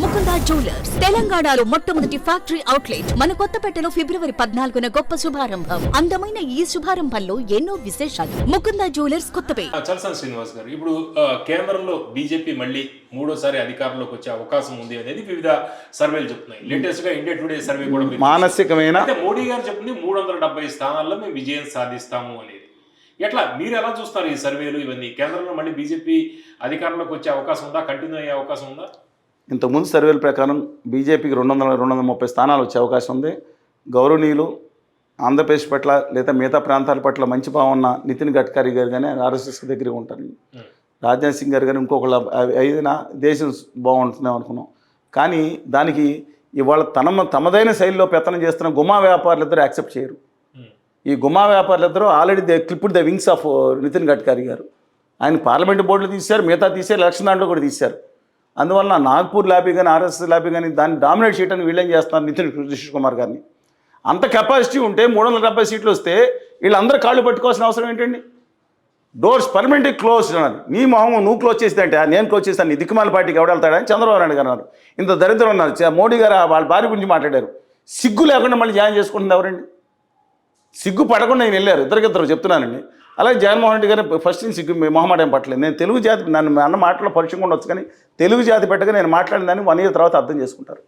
Mukunda jewellers. తెలంగాణలో మొట్టమొదటి factory outlet. మన కొత్తపేటలో ఫిబ్రవరి పద్నాలుగున గొప్ప శుభారంభం. అందమైన ఈ శుభారంభంలో ఎన్నో విశేషాలు. ముకుందా జ్యువెలర్స్ కొత్తపేట. చలసాని శ్రీనివాస్ గారు ఇప్పుడు కేంద్రంలో బీజేపీ మళ్ళీ మూడోసారి అధికారంలోకి వచ్చే అవకాశం ఉంది అనేది వివిధ సర్వేలు చెప్తున్నాయి. లేటెస్ట్గా ఇండియా టుడే సర్వే కూడా మానసికమైన? మోడీ గారు చెప్పింది మూడు వందల డెబ్బై స్థానాల్లో మేము విజయం సాధిస్తాము అనేది. ఎట్లా మీరు ఎలా చూస్తారు ఈ సర్వేలు ఇవన్నీ? కేంద్రంలో మళ్ళీ బీజేపీ అధికారంలోకి వచ్చే అవకాశం ఉందా? కంటిన్యూ అయ్యే అవకాశం ఉందా? ఇంతకుముందు సర్వేల ప్రకారం బీజేపీకి రెండు వందల రెండు వందల ముప్పై స్థానాలు వచ్చే అవకాశం ఉంది. గౌరవనీయులు ఆంధ్రప్రదేశ్ పట్ల లేదా మిగతా ప్రాంతాల పట్ల మంచి భావం ఉన్న నితిన్ గడ్కరీ గారు కానీ ఆర్ఎస్ఎస్ దగ్గర ఉంటారు. రాజ్నాథ్ సింగ్ గారు కానీ ఇంకొకళ్ళ అయినా దేశం బాగుంటుందేమో అనుకున్నాం. కానీ దానికి ఇవాళ తన తమదైన శైలిలో పెత్తనం చేస్తున్న గుమా వ్యాపారులు ఇద్దరు యాక్సెప్ట్ చేయరు. ఈ గుమా వ్యాపారులు ఇద్దరు already they clipped the wings of Nitin Gadkari garu. ఆయన పార్లమెంట్ బోర్డులు తీశారు మిగతా తీశారు ఎలక్షన్ దాంట్లో కూడా తీశారు. అందువల్ల నాగ్పూర్ ల్యాబీ కానీ ఆర్ఎస్ఎస్ ల్యాబీ కానీ దాన్ని డామినేట్ చేయడానికి వీళ్ళేం చేస్తున్నారు? నితిన్ నితీష్ కుమార్ గారిని. అంత కెపాసిటీ ఉంటే మూడు వందల డెబ్బై సీట్లు వస్తే వీళ్ళందరూ కాళ్ళు పట్టుకోవాల్సిన అవసరం ఏంటండి? డోర్స్ పర్మనెంట్లీ క్లోజ్ అన్నారు. నీ మొహం నువ్వు క్లోజ్ చేస్తే నేను క్లోజ్ చేస్తాను నీ దిక్కుమాల పార్టీకి ఎవడెళ్తాడని చంద్రబాబు నాయుడు గారు అన్నారు. ఇంత దరిద్రం ఉన్నారు మోడీ గారు వాళ్ళ భార్య గురించి మాట్లాడారు. సిగ్గు లేకుండా మళ్ళీ జాయిన్ చేసుకుంటుంది ఎవరండి? సిగ్గు పడకుండా నేను వెళ్ళారు. ఇద్దరికిద్దరు చెప్తున్నానండి. అలాగే జగన్మోహన్ రెడ్డి గారు ఫస్ట్ నుంచి సిగ్గు మొహమాట ఏం పట్టలేదు. నేను తెలుగు జాతి నన్ను అన్న మాటలో పరిచయం ఉండొచ్చు కానీ తెలుగు జాతి పెట్టగా నేను మాట్లాడిన దాన్ని వన్ ఇయర్ తర్వాత అర్థం చేసుకుంటారు.